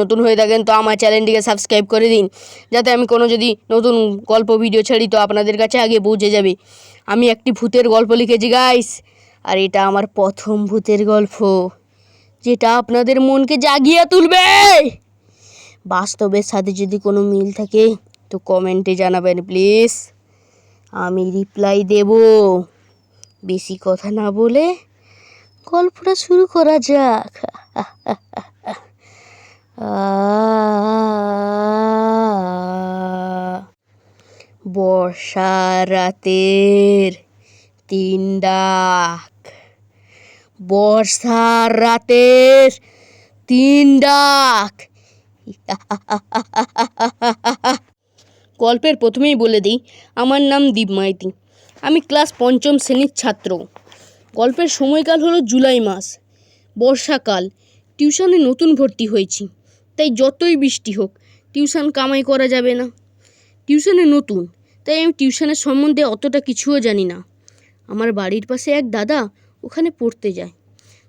নতুন হয়ে থাকেন, তো আমার চ্যানেলটিকে সাবস্ক্রাইব করে দিন। যাতে আমি কোনো যদি নতুন গল্প ভিডিও ছাড়ি, তো আপনাদের কাছে আগে পৌঁছে যাবে। আমি একটি ভূতের গল্প লিখেছি গাইস আর এটা আমার প্রথম ভূতের গল্প, যেটা আপনাদের মনকে জাগিয়ে তুলবে। বাস্তবের সাথে যদি কোনো মিল থাকে, তো কমেন্টে জানাবেন প্লিজ আমি রিপ্লাই দেব। বেশি কথা না বলে গল্পটা শুরু করা যাক। বর্ষা রাতের তিন ডাক। বর্ষার রাতের তিন ডাক। গল্পের প্রথমেই বলে দিই, আমার নাম দীপ মাইতি আমি ক্লাস পঞ্চম শ্রেণির ছাত্র। গল্পের সময়কাল হলো জুলাই মাস। বর্ষাকাল। টিউশনে নতুন ভর্তি হয়েছি। তাই যতই বৃষ্টি হোক, টিউশন কামাই করা যাবে না। টিউশনে নতুন, তাই আমি টিউশনের সম্বন্ধে অতটা কিছুও জানি না। আমার বাড়ির পাশে এক দাদা ওখানে পড়তে যায়।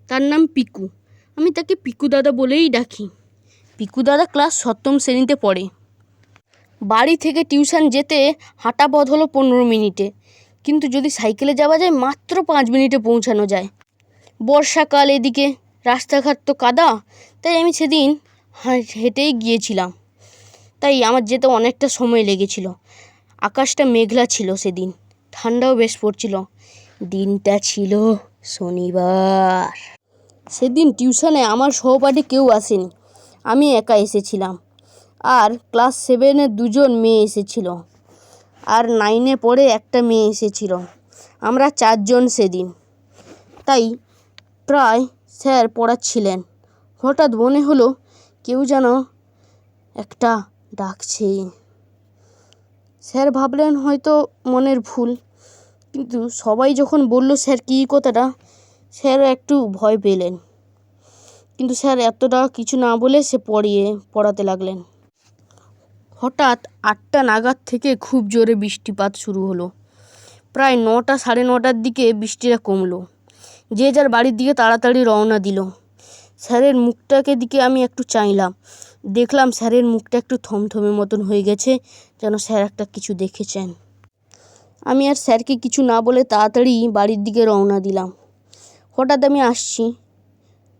তার নাম পিকু। আমি তাকে পিকু দাদা বলেই ডাকি। পিকু দাদা ক্লাস সপ্তম শ্রেণীতে পড়ে। বাড়ি থেকে টিউশন যেতে হাঁটা পথ হলো পনেরো মিনিটে। কিন্তু যদি সাইকেলে যাওয়া যায়, মাত্র পাঁচ মিনিটে পৌঁছানো যায়। বর্ষাকাল এদিকে, রাস্তাঘাট তো কাদা, তাই আমি সেদিন হেঁটেই গিয়েছিলাম। তাই আমার যেতে অনেকটা সময় লেগেছিল। আকাশটা মেঘলা ছিল সেদিন। ঠান্ডাও বেশ পড়ছিল। দিনটা ছিল শনিবার। সেদিন টিউশনে আমার সহপাঠী কেউ আসেনি। আমি একা এসেছিলাম। আর ক্লাস সেভেনে দুজন মেয়ে এসেছিল। আর নাইনে পড়ে একটা মেয়ে এসেছিল। আমরা চারজন সেদিন। তাই প্রায় স্যার পড়াচ্ছিলেন। হঠাৎ মনে হলো কেউ যেন একটা ডাকছে। স্যার ভাবলেন হয়তো মনের ভুল, কিন্তু সবাই যখন বলল, স্যার, কী কথাটা? স্যার একটু ভয় পেলেন। কিন্তু স্যার এতটা কিছু না বলে সে পড়িয়ে, পড়াতে লাগলেন। হঠাৎ আটটা নাগাদ থেকে খুব জোরে বৃষ্টিপাত শুরু হলো। প্রায় নটা, সাড়ে নটার দিকে বৃষ্টিটা কমলো। যে যার বাড়ির দিকে তাড়াতাড়ি রওনা দিল। স্যারের মুখটাকে দিকে আমি একটু চাইলাম। দেখলাম স্যারের মুখটা একটু থমথমে মতন হয়ে গেছে, যেন স্যার একটা কিছু দেখেছেন। আমি আর স্যারকে কিছু না বলে তাড়াতাড়ি বাড়ির দিকে রওনা দিলাম। হঠাৎ আমি আসছি,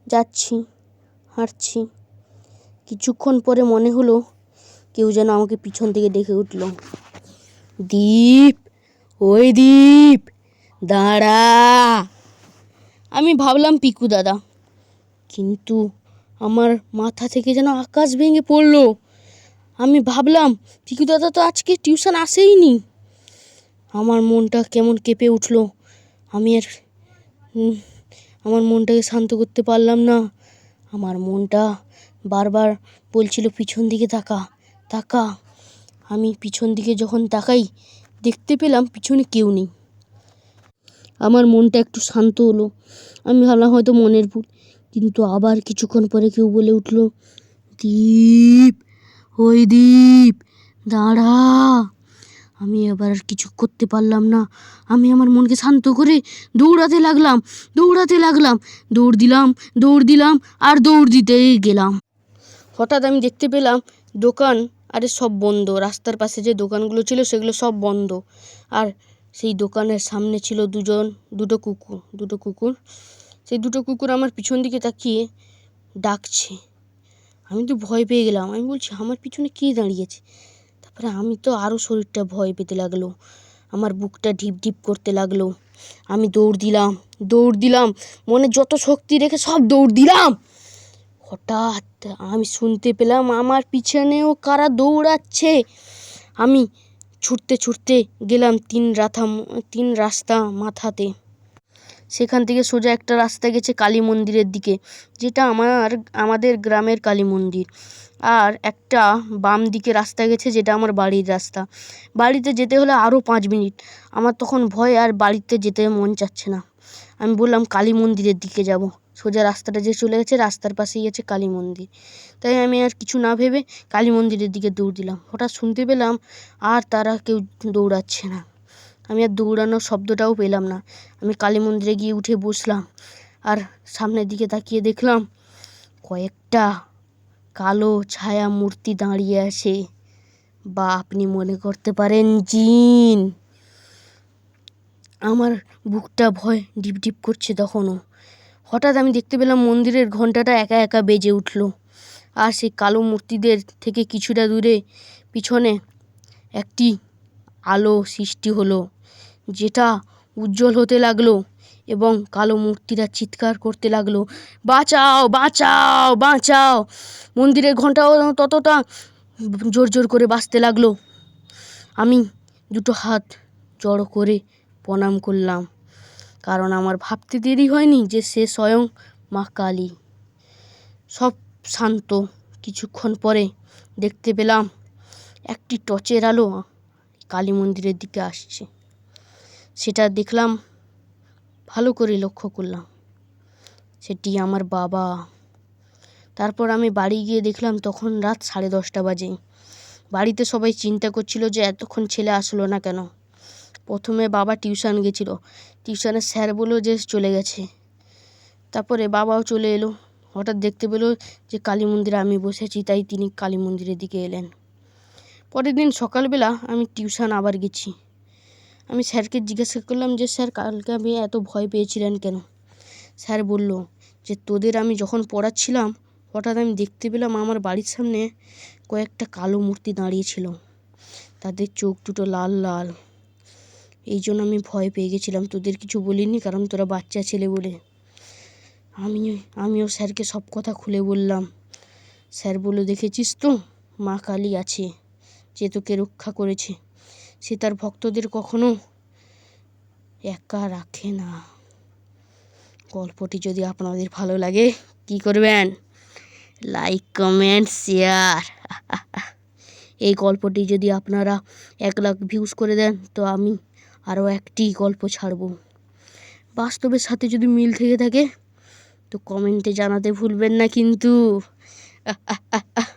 যাচ্ছি, হাঁটছি। কিছুক্ষণ পরে মনে হলো কেউ যেন আমাকে পিছন থেকে ডেকে উঠল। দীপ, ওই দীপ, দাঁড়া। আমি ভাবলাম, পিকু দাদা। কিন্তু আমার মাথা থেকে যেন আকাশ ভেঙে পড়ল। আমি ভাবলাম পিকু দাদা তো আজকে টিউশন আসেই নি আমার মনটা কেমন কেঁপে উঠল। আমি আর আমার মনটাকে শান্ত করতে পারলাম না। আমার মনটা বারবার বলছিল, পিছন দিকে তাকা তাকা। আমি পিছন দিকে যখন তাকাই, দেখতে পেলাম পিছনে কেউ নেই। আমার মনটা একটু শান্ত হলো। আমি ভাবলাম, হয়তো মনের ভুল। কিন্তু আবার কিছুক্ষণ পরে কেউ বলে উঠল, দীপ, ওই দীপ, দাঁড়া। আমি আবার আর কিছু করতে পারলাম না। আমি আমার মনকে শান্ত করে দৌড়াতে লাগলাম দৌড়াতে লাগলাম, দৌড় দিলাম দৌড় দিলাম, আর দৌড় দিতেই গেলাম। হঠাৎ আমি দেখতে পেলাম দোকান, আরে সব বন্ধ। রাস্তার পাশে যে দোকানগুলো ছিল সেগুলো সব বন্ধ। আর সেই দোকানের সামনে ছিল দুজন, দুটো কুকুর দুটো কুকুর। সেই দুটো কুকুর আমার পিছন দিকে তাকিয়ে ডাকছে। আমি তো ভয় পেয়ে গেলাম। আমি বলছি, আমার পিছনে কে দাঁড়িয়েছে? তারপরে আমি তো আরও শরীরটা ভয় পেতে লাগল। আমার বুকটা ঢিপ ঢিপ করতে লাগল। আমি দৌড় দিলাম দৌড় দিলাম। মনে যত শক্তি রেখে সব দৌড় দিলাম। হঠাৎ আমি শুনতে পেলাম, আমার পিছনেও কারা দৌড়াচ্ছে? আমি ছুটতে ছুটতে গেলাম তিন রাথা, তিন রাস্তা মাথাতে। সেখান থেকে সোজা একটা রাস্তা গেছে কালী মন্দিরের দিকে, যেটা আমার, আমাদের গ্রামের কালী মন্দির। আর একটা বাম দিকে রাস্তা গেছে, যেটা আমার বাড়ির রাস্তা। বাড়িতে যেতে হলে আরও পাঁচ মিনিট। আমার তখন ভয়, আর বাড়িতে যেতে মন চাচ্ছে না। আমি বললাম, কালী মন্দিরের দিকে যাব। সোজা রাস্তাটা যে চলে গেছে, রাস্তার পাশেই আছে কালী মন্দির। তাই আমি আর কিছু না ভেবে কালী মন্দিরের দিকে দৌড় দিলাম। হঠাৎ শুনতে পেলাম, আর তারা কেউ দৌড়াচ্ছে না। আমি আর দৌড়ানোর শব্দটাও পেলাম না। আমি কালী মন্দিরে গিয়ে উঠে বসলাম আর সামনের দিকে তাকিয়ে দেখলাম কয়েকটা কালো ছায়া মূর্তি দাঁড়িয়ে আছে। বা আপনি মনে করতে পারেন জিন। আমার বুকটা ভয় ডিপ ডিপ করছে তখনও। হঠাৎ আমি দেখতে পেলাম মন্দিরের ঘন্টাটা একা একা বেজে উঠল আর সেই কালো মূর্তিদের থেকে কিছুটা দূরে পিছনে একটি আলো সৃষ্টি হলো। যেটা উজ্জ্বল হতে লাগল এবং কালো মূর্তিরা চিৎকার করতে লাগল, বাঁচাও বাঁচাও বাঁচাও। মন্দিরের ঘন্টাও ততটা জোর জোর করে বাঁচতে লাগল। আমি দুটো হাত জড়ো করে প্রণাম করলাম, কারণ আমার ভাবতে দেরি হয়নি যে সে স্বয়ং মা কালী। সব শান্ত। কিছুক্ষণ পরে দেখতে পেলাম একটি টর্চের আলো কালী মন্দিরের দিকে আসছে। সেটা দেখলাম, ভালো করে লক্ষ্য করলাম। সেটি আমার বাবা। তারপর আমি বাড়ি গিয়ে দেখলাম তখন রাত সাড়ে দশটা বাজে। বাড়িতে সবাই চিন্তা করছিল যে এতক্ষণ ছেলে আসলো না কেন? প্রথমে বাবা টিউশন গেছিল। টিউশনের স্যার বলল যে চলে গেছে। তারপরে বাবাও চলে এলো। হঠাৎ দেখতে পেল যে কালী মন্দিরে আমি বসেছি, তাই তিনি কালী মন্দিরের দিকে এলেন। পরের দিন সকালবেলা আমি টিউশন আবার গেছি। আমি স্যারকে জিজ্ঞাসা করলাম যে, স্যার, কালকে আমি এত ভয় পেয়েছিলেন কেন? স্যার বলল যে, তোদের আমি যখন পড়াচ্ছিলাম, হঠাৎ আমি দেখতে পেলাম আমার বাড়ির সামনে কয়েকটা কালো মূর্তি দাঁড়িয়েছিল তাদের চোখ দুটো লাল লাল। এই জন্য আমি ভয় পেয়ে গেছিলাম। তোদের কিছু বলিনি কারণ তোরা বাচ্চা ছেলে বলে? আমি, আমিও স্যারকে সব কথা খুলে বললাম। স্যার বলে দেখেছিস তো, মা কালী আছে যে তোকে রক্ষা করেছে। সে তার ভক্তদের কখনো একা রাখে না। গল্পটি যদি আপনাদের ভালো লাগে, কি করবেন? লাইক কমেন্ট শেয়ার এই গল্পটি যদি আপনারা এক লাখ ভিউজ করে দেন, তো আমি আরও একটি গল্প ছাড়ব। বাস্তবের সাথে যদি মিল থেকে থাকে, তো কমেন্টে জানাতে ভুলবেন না কিন্তু।